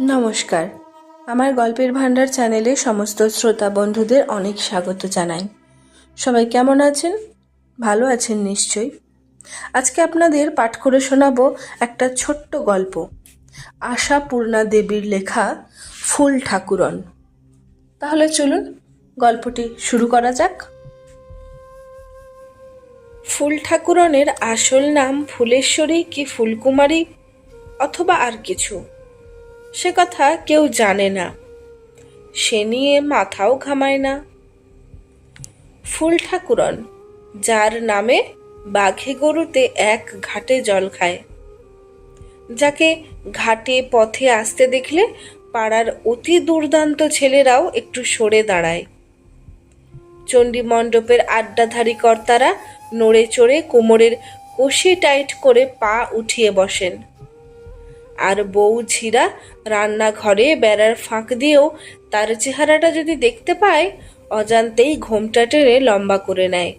নমস্কার। আমার গল্পের ভাণ্ডার চ্যানেলে সমস্ত শ্রোতা বন্ধুদের অনেক স্বাগত জানাই। সবাই কেমন আছেন? ভালো আছেন নিশ্চয়ই। আজকে আপনাদের পাঠ করে শোনাবো একটা ছোট্ট গল্প। আশাপূর্ণা দেবীর লেখা ফুল ঠাকুরন। তাহলে চলুন, গল্পটি শুরু করা যাক। ফুল ঠাকুরনের আসল নাম ফুলেশ্বরী কি ফুলকুমারী? অথবা আর কিছু? সে কথা কেউ জানে না। সে নিয়ে মাথাও ঘামায় না। ফুল ঠাকুরন যার নামে বাঘে গরুতে এক ঘাটে জল খায়। যাকে ঘাটে পথে আসতে দেখলে পাড়ার অতি দুর্দান্ত ছেলেরাও একটু সরে দাঁড়ায়। চণ্ডী মণ্ডপের আড্ডাধারী কর্তারা নড়ে চড়ে কোমরের কষি টাইট করে পা উঠিয়ে বসেন। আর বউ ঝিরা রান্নাঘরে বেড়ার ফাঁক দিয়েও তার চেহারাটা যদি দেখতে পায়, অজান্তেই ঘোমটা টেনে লম্বা করে নেয়।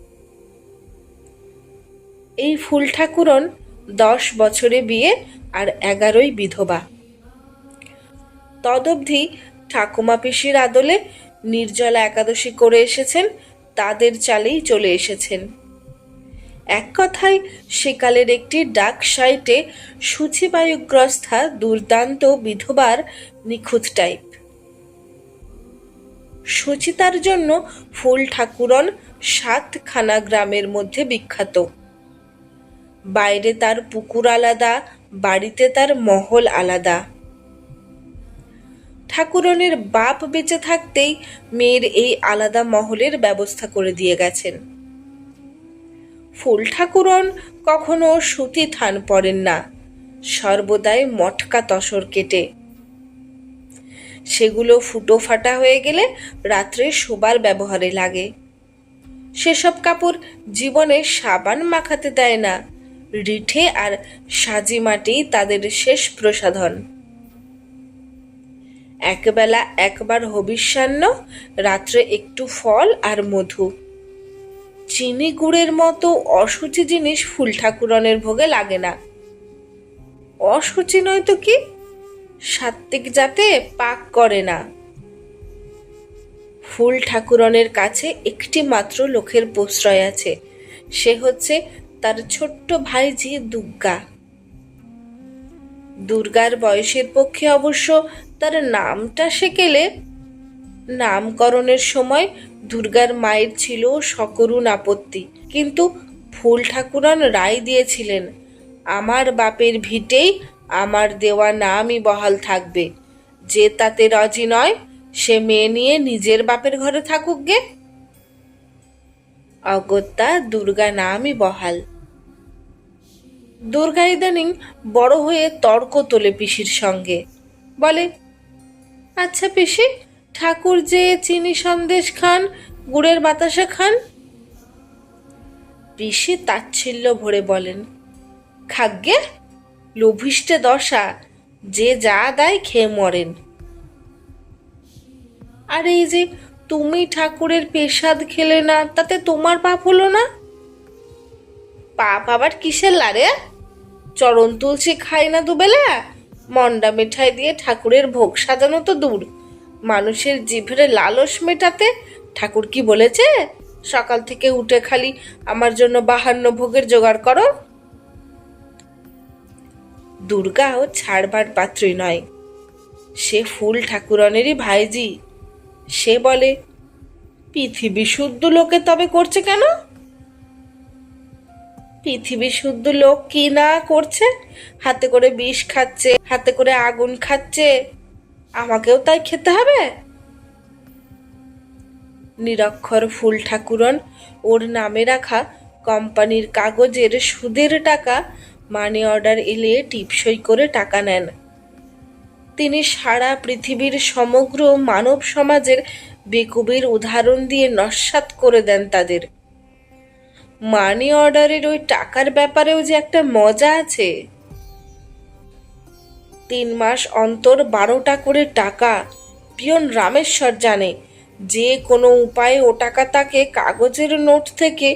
এই ফুল ঠাকুরন দশ বছরে বিয়ে আর এগারোই বিধবা। তদবধি ঠাকুমা পিসির আদলে নির্জলা একাদশী করে এসেছেন, তাদের চালেই চলে এসেছেন। এক কথায়, সেকালের একটি ডাক সাইটে সূচিবায়ুগ্রস্থা দুর্দান্ত বিধবার নিখুঁত টাইপ। সুচিতার জন্য ফুল ঠাকুরন সাতখানা গ্রামের মধ্যে বিখ্যাত। বাইরে তার পুকুর আলাদা, বাড়িতে তার মহল আলাদা। ঠাকুরনের বাপ বেঁচে থাকতেই মেয়ের এই আলাদা মহলের ব্যবস্থা করে দিয়ে গেছেন। ফুল ঠাকুরন কখনো সুতি থান পড়েন না। সর্বদাই মটকা তসর কেটে। সেগুলো ফুটো ফাটা হয়ে গেলে রাত্রে শোবার ব্যবহারে লাগে। সেসব কাপড় জীবনে সাবান মাখাতে দেয় না। রিঠে আর সাজি মাটি তাদের শেষ প্রসাধন। একবেলা একবার হবিষ্যান্ন, রাত্রে একটু ফল আর মধু। চিনি গুড়ের মতো অসুচি জিনিস ফুল ঠাকুরনের ভোগে লাগে না। অসুচি নয় তো কি? সাত্বিক যাতে পাক করে না। ফুল ঠাকুরনের কাছে একটি মাত্র লোকের প্রশ্রয় আছে। সে হচ্ছে তার ছোট্ট ভাইজি দুর্গা। দুর্গার বয়সের পক্ষে অবশ্য তার নামটা সেকেলে নামকরণের সময় দুর্গার মায়ের ছিল সকরুণ আপত্তি। কিন্তু ফুল ঠাকুরন রায় দিয়েছিলেন, আমার বাপের ভিটেই আমার দেওয়া নামই বহাল থাকবে। যে তাতে রাজি নয়, সে মেয়ে নিয়ে নিজের বাপের ঘরে থাকুক গে। অগত্যা দুর্গা নামই বহাল। দুর্গা ইদানিং বড় হয়ে তর্ক তোলে পিসির সঙ্গে। বলে আচ্ছা পিসি ঠাকুর যে চিনি সন্দেশ খান, গুড়ের বাতাসা খান? পিসি তাচ্ছিল্য ভরে বলেন খাগ্গে লোভিষ্টে দশা, যে যা দেয় খেয়ে মরেন। আর এই যে তুমি ঠাকুরের পেশাদ খেলে না, তাতে তোমার পাপ হলো না? পাপ আবার কিসের লারে? চরণ তুলসী খাই না দুবেলা মন্ডা মিঠাই দিয়ে ঠাকুরের ভোগ সাজানো তো দূর। মানুষের জিভের লালস মেটাতে ঠাকুর কি বলেছে? সকাল থেকে উঠে খালি আমার জন্য বাহান্ন ভোগের জোগাড় করো। দুর্গাও ছাড়বার পাত্রী নয়। সে ফুল ঠাকুরনেরই ভাইজি। সে বলে, পৃথিবী শুদ্ধ লোকে তবে করছে কেন? পৃথিবী শুদ্ধ লোক কি না করছে? হাতে করে বিষ খাচ্ছে, হাতে করে আগুন খাচ্ছে। আমাকেও তাই খেতে হবে? নিরক্ষর ফুল ঠাকুরন ওর নামে রাখা কোম্পানির কাগজের সুদের টাকা মানি অর্ডার এলে টিপসই করে টাকা নেন। তিনি সারা পৃথিবীর সমগ্র মানব সমাজের বেকুবের উদাহরণ দিয়ে নস্বাত করে দেন তাদের। মানি অর্ডারের ওই টাকার ব্যাপারেও যে একটা মজা আছে। তিন মাস অন্তর বারোটা করে টাকা। পিয়ন রামেশ্বর জানে, যে কোনো উপায়ে ও টাকা তাকে কাগজের নোট থেকে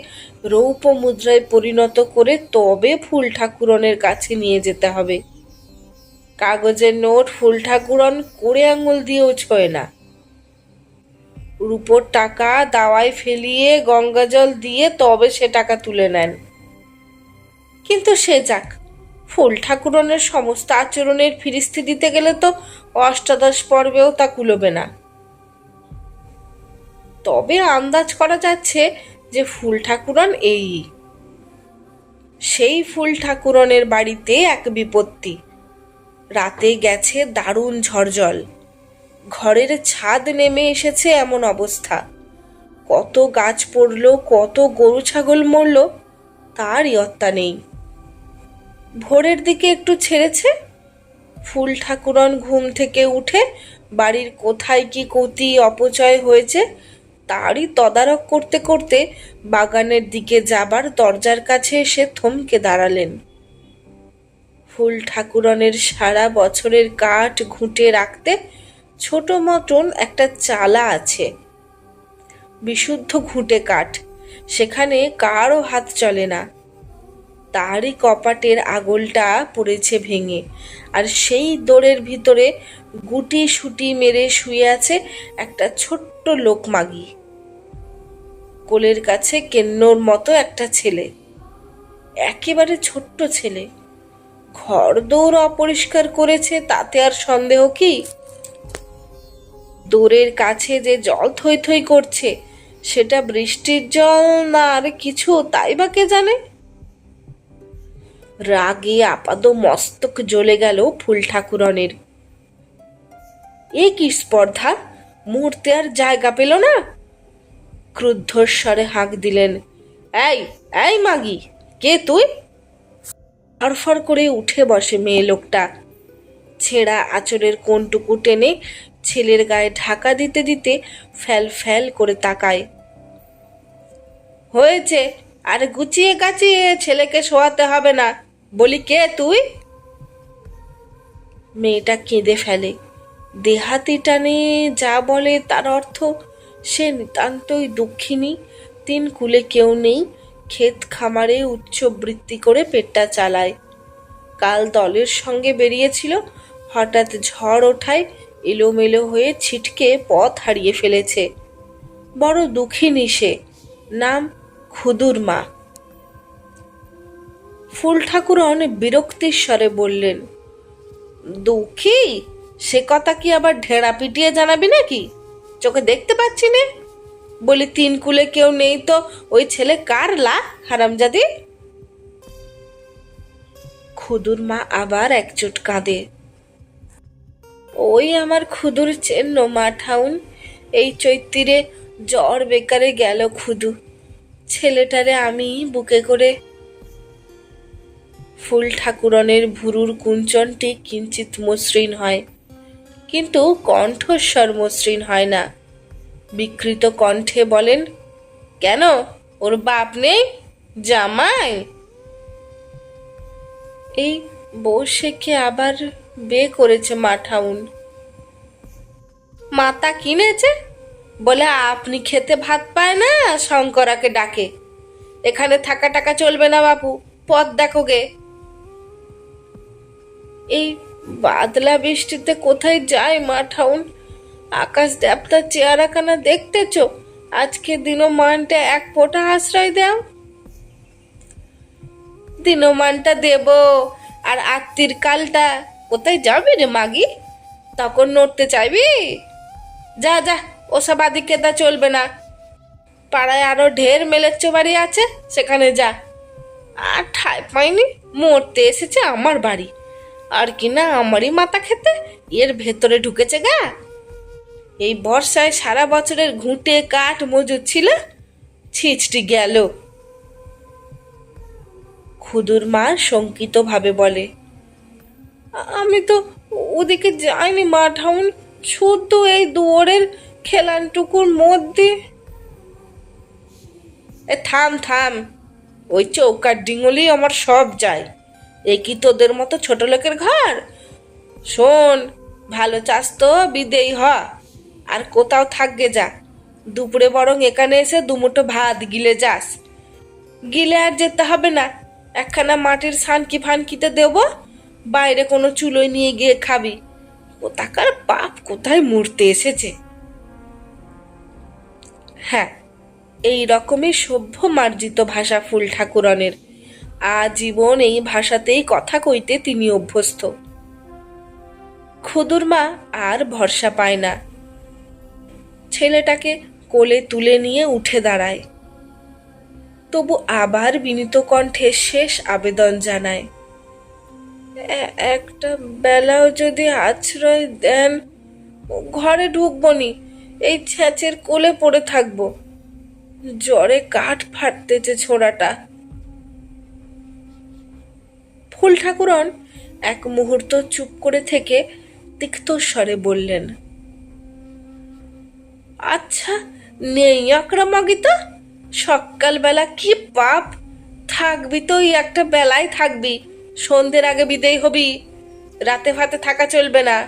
রৌপ মুদ্রায় পরিণত করে তবে ফুল ঠাকুরনের কাছে নিয়ে যেতে হবে। কাগজের নোট ফুল ঠাকুরন কুড়ে আঙুল দিয়েও ছোয় না। রুপোর টাকা দাওয়ায় ফেলিয়ে গঙ্গাজল দিয়ে তবে সে টাকা তুলে নেন। কিন্তু সে যাক ফুল ঠাকুরনের সমস্ত আচরণের ফিরিস্তি দিতে গেলে তো অষ্টাদশ পর্বেও তা কুলোবে না। তবে আন্দাজ করা যাচ্ছে যে ফুল ঠাকুরন এই। সেই ফুল ঠাকুরনের বাড়িতে এক বিপত্তি। রাতে গেছে দারুণ ঝড়জল ঘরের ছাদ নেমে এসেছে এমন অবস্থা। কত গাছ পড়ল, কত গরু ছাগল মরল, তার ইয়ত্তা নেই। ভোরের দিকে একটু ছেড়েছে? ফুল ঠাকুরন ঘুম থেকে উঠে বাড়ির কোথায় কি কতি অপচয় হয়েছে, তারই তদারক করতে করতে বাগানের দিকে যাবার দরজার কাছে এসে থমকে দাঁড়ালেন। ফুল ঠাকুরনের সারা বছরের কাঠ ঘুঁটে রাখতে ছোট মতন একটা চালা আছে, বিশুদ্ধ ঘুঁটে কাঠ। সেখানে কারও হাত চলে না। তারই কপাটের আগলটা পড়েছে ভেঙে। আর সেই দোরের ভিতরে গুটি সুটি মেরে শুয়ে আছে একটা ছোট্ট লোকমাগি কোলের কাছে কেন্নর মতো একটা ছেলে। একেবারে ছোট্ট ছেলে। ঘর দৌড় অপরিষ্কার করেছে, তাতে আর সন্দেহ কি? দোরের কাছে যে জল থই থই করছে, সেটা বৃষ্টির জল না আর কিছু, তাই বা কে জানে? রাগে আপাদ মস্তক জ্বলে গেল ফুল ঠাকুরনের। এ কি স্পর্ধা? মুহূর্তে আর জায়গা পেল না। ক্রুদ্ধস্বরে হাঁক দিলেন, এই এই মাগি, কে তুই? ফরফর করে উঠে বসে মেয়ে লোকটা। ছেঁড়া আঁচড়ের কোনটুকু টেনে ছেলের গায়ে ঢাকা দিতে দিতে ফ্যাল ফ্যাল করে তাকায়। হয়েছে, আর গুছিয়ে গাছিয়ে ছেলেকে শোয়াতে হবে না। বলি, কে তুই? মেয়েটা কেঁদে ফেলে। দেহাতি টানে যা বলে তার অর্থ, সে নিতান্তই দুঃখিনী। তিন কুলে কেউ নেই, ক্ষেত খামারে উচ্চ বৃত্তি করে পেটটা চালায়। কাল দলের সঙ্গে বেরিয়েছিল, হঠাৎ ঝড় ওঠায় এলোমেলো হয়ে ছিটকে পথ হারিয়ে ফেলেছে। বড় দুঃখিনী সে, নাম খুদুর মা। ফুল ঠাকুরন বিরক্তির স্বরে বললেন, দুঃখী? সে কথা কি আবার ঢেড়া পিটিয়ে জানাবি নাকি? চোখে দেখতে পাচ্ছি নে। বলি, তিন কুলে কেউ নেই তো, ওই ছেলে কার লা, হারামজাদি? খুদুর মা আবার একচোট কাঁদে, ওই আমার খুদুর চেন্ন মা ঠাউন, এই চৈত্তিরে জ্বর বেকারে গেল খুদু, ছেলেটারে আমি বুকে করে ফুল ঠাকুরনের ভুরুর কুঞ্চনটি কিঞ্চিত মসৃণ হয়, কিন্তু কণ্ঠস্বর মসৃণ হয় না। বিকৃত কণ্ঠে বলেন, কেন? ওর বাপ নেই? জামাই? এই শেখে আবার বে করেছে, মাঠাউন। মাতা কিনেছে? বলে আপনি খেতে ভাত পায় না? শঙ্করাকে ডাকে। এখানে থাকা টাকা চলবে না বাপু। পথ দেখো গে। এই বাদলা বৃষ্টিতে কোথায় যায়, মা ঠাউন? আকাশ দেবতার চেহারাখানা দেখতেছ? আজকে দিনমানটা এক ফোঁটা আশ্রয় দাও। দিনমানটা দেব, আর আত্মীর কালটা কোথায় যাবি রে মাগি? তখন নড়তে চাইবি? যা যা, ওসব আদিকেতা চলবে না। পাড়ায় আরও ঢের মেলেচ্চ বাড়ি আছে, সেখানে যা। আর ঠাই পাইনি, মরতে এসেছে আমার বাড়ি। আর কি না আমারই মাথা খেতে? এর ভেতরে ঢুকেছে গা। এই বর্ষায় সারা বছরের ঘুঁটে কাঠ মজুদ ছিল? ছিচটি গেল। খুদুর মা শঙ্কিতভাবে বলে, আমি তো ওদিকে যাইনি মা ঠাউন শুদ্ধ এই দুয়ারের খেলানটুকুর মধ্যে। এ থাম থাম, ওই চৌকার ডিঙলি আমার সব যায়। এ কি তোদের মতো ছোট লোকের ঘর? শোন, ভালো চাস তো বিদেই হ। আর কোথাও থাকবে যা। দুপুরে বরং এখানে এসে দুমুঠো ভাত গিলে যাস। গিলে আর যেতে হবে না। একখানা মাটির সানকি ফানকিতে দেব। বাইরে কোনো চুলোয় নিয়ে গিয়ে খাবি। ও তাকার বাপ কোথায় মরতে এসেছে। হ্যাঁ এই রকমই সভ্য মার্জিত ভাষা ফুল ঠাকুরনের আজীবন এই ভাষাতেই কথা কইতে তিনি অভ্যস্ত। খুদুর মা আর ভরসা পায় না। ছেলেটাকে কোলে তুলে নিয়ে উঠে দাঁড়ায়। তবু আবার বিনীত কণ্ঠে শেষ আবেদন জানায়, "এ- একটা বেলাও যদি আশ্রয় দেন, ঘরে ঢুকবনি এই ছ্যাঁচের কোলে পড়ে থাকব। জ্বরে কাঠ ফাটতেছে ছোড়াটা। ফুল ঠাকুরন এক মুহূর্ত চুপ করে থেকে তিক্ত স্বরে বললেন আচ্ছা নেই আকরা মাগিতা সকালবেলা কি পাপ? থাকবি তো ওই একটা বেলায় থাকবি। সন্ধ্যের আগে বিদেয় হবি। রাতে ভাতে থাকা চলবে না।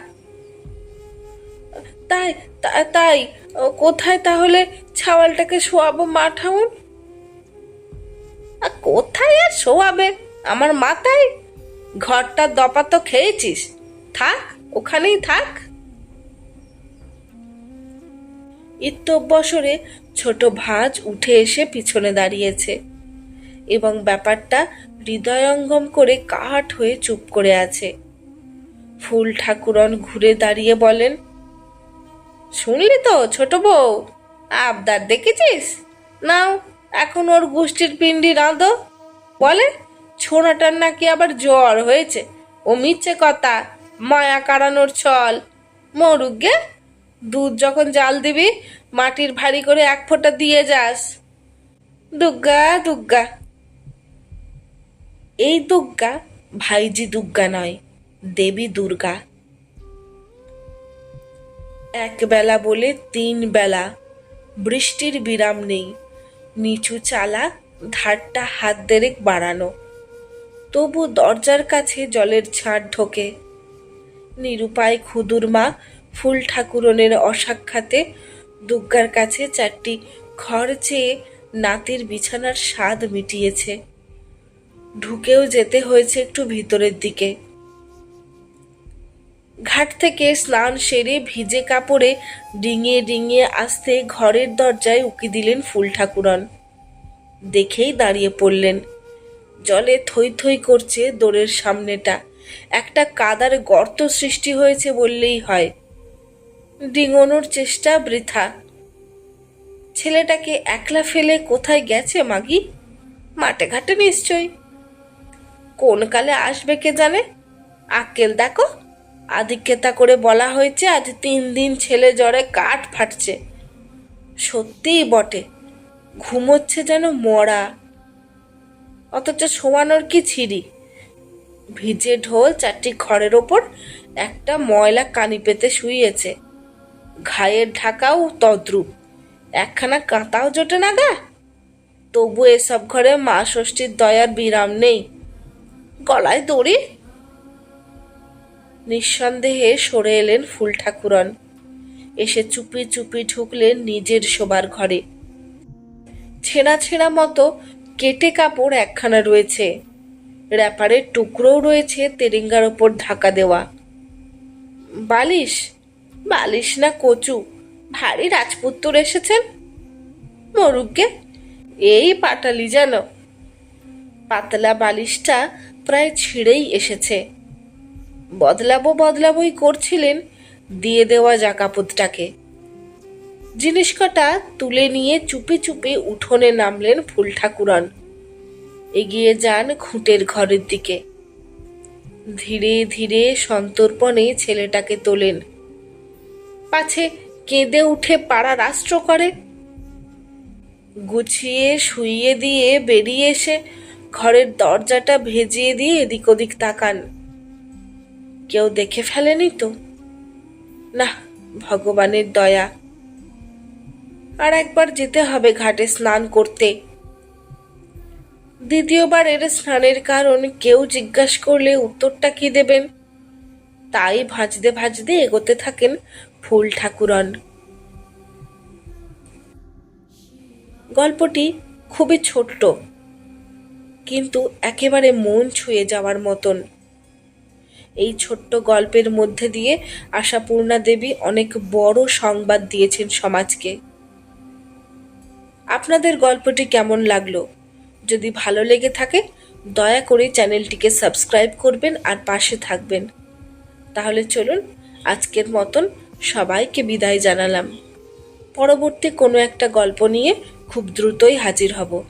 তাই তাই, কোথায় তাহলে ছাওয়ালটাকে শোয়াবো মাঠাউন আর কোথায় আর শোয়াবে? আমার মাথায় ঘরটা দপা তো খেয়েছিস। থাক, ওখানেই থাক। ইত্যবসরে ছোট ভাঁজ উঠে এসে পিছনে দাঁড়িয়েছে এবং ব্যাপারটা হৃদয়ঙ্গম করে কাঠ হয়ে চুপ করে আছে। ফুল ঠাকুরন ঘুরে দাঁড়িয়ে বলেন, শুনলি তো, ছোট বউ, আবদার দেখেছিস? নাও, এখন ওর গোষ্ঠীর পিণ্ডি রাঁধো। বলে ছোড়াটার নাকি আবার জ্বর হয়েছে। ও মিচ্ছে কথা, মায়া কাড়ানোর ছল। মরুক গে দুধ যখন জাল দিবি, মাটির ভারী করে এক ফোঁটা দিয়ে যাস। দুগ্গা দুগ্গা। এই দুগ্গা ভাইজি দুগ্গা নয়, দেবী দুর্গা। এক বেলা বলে তিন বেলা, বৃষ্টির বিরাম নেই। নিচু চালা, ধারটা হাত দেরেক বাড়ানো। তবু দরজার কাছে জলের ছাঁট ঢোকে। নিরুপায় খুদুর মা ফুল ঠাকুরনের অসাক্ষাতে দুর্গার কাছে চারটি খড় চেয়ে নাতির বিছানার স্বাদ মিটিয়েছে। ঢুকেও যেতে হয়েছে একটু ভিতরের দিকে। ঘাট থেকে স্নান সেরে ভিজে কাপড়ে ডিঙিয়ে ডিঙিয়ে আসতে ঘরের দরজায় উকি দিলেন ফুল ঠাকুরন। দেখেই দাঁড়িয়ে পড়লেন। জলে থই থই করছে দোরের সামনেটা। একটা কাদার গর্ত সৃষ্টি হয়েছে বললেই হয়। ডিঙোনোর চেষ্টা বৃথা। ছেলেটাকে একলা ফেলে কোথায় গেছে মাগি? মাঠে ঘাটে নিশ্চয় কোন কালে আসবে কে জানে? আক্কেল দেখো। আধিক্যতা করে বলা হয়েছে আজ তিন দিন ছেলে জ্বরে কাঠ ফাটছে। সত্যিই বটে। ঘুমোচ্ছে যেন মরা। অথচ শোয়ানোর কি ছিঁড়ি ভিজে ঢোল চারটি খড়ের ওপর একটা ময়লা কানি পেতে শুইয়েছে। ঘায়ের ঢাকাও তদ্রুপ। একখানা কাঁতাও জোটে না গা? তবু এসব ঘরে মা ষষ্ঠীর দয়ার বিরাম নেই। গলায় দড়ি? নিঃসন্দেহে সরে এলেন ফুল ঠাকুরন। এসে চুপি চুপি ঢুকলেন নিজের শোবার ঘরে। ছেঁড়া ছেঁড়া মতো কেটে কাপড় একখানা রয়েছে। র্যাপারের টুকরোও রয়েছে তেরিঙ্গার ওপর ঢাকা দেওয়া। বালিশ? বালিশ না কচু? ভারী রাজপুত্তর এসেছেন? মরুককে এই পাটালি যেন। পাতলা বালিশটা প্রায় ছিঁড়েই এসেছে। বদলাবো, বদলাবই করছিলেন, দিয়ে দেওয়া জাকাপুতটাকে জিনিস কটা তুলে নিয়ে চুপি চুপি উঠোনে নামলেন ফুল ঠাকুরন এগিয়ে যান খুঁটের ঘরের দিকে। ধীরে ধীরে সন্তর্পণে ছেলেটাকে তোলেন। পাছে কেঁদে উঠে পাড়া রাষ্ট্র করে। গুছিয়ে শুইয়ে দিয়ে বেরিয়ে এসে ঘরের দরজাটা ভেজিয়ে দিয়ে এদিক ওদিক তাকান। কেউ দেখে ফেলেনি তো? না, ভগবানের দয়া। আর একবার যেতে হবে ঘাটে স্নান করতে। দ্বিতীয়বার এর স্নানের কারণ কেউ জিজ্ঞাসা করলে উত্তরটা কি দেবেন? তাই ভাজতে ভাজতে এগোতে থাকেন ফুল ঠাকুরন। গল্পটি খুবই ছোট্ট, কিন্তু একেবারে মন ছুঁয়ে যাওয়ার মতন। এই ছোট্ট গল্পের মধ্যে দিয়ে আশাপূর্ণা দেবী অনেক বড় সংবাদ দিয়েছেন সমাজকে। আপনাদের গল্পটি কেমন লাগল? যদি ভালো লেগে থাকে, দয়া করে চ্যানেলটিকে সাবস্ক্রাইব করবেন আর পাশে থাকবেন। তাহলে চলুন, আজকের মতন সবাইকে বিদায় জানালাম। পরবর্তী কোনো একটা গল্প নিয়ে খুব দ্রুতই হাজির হব।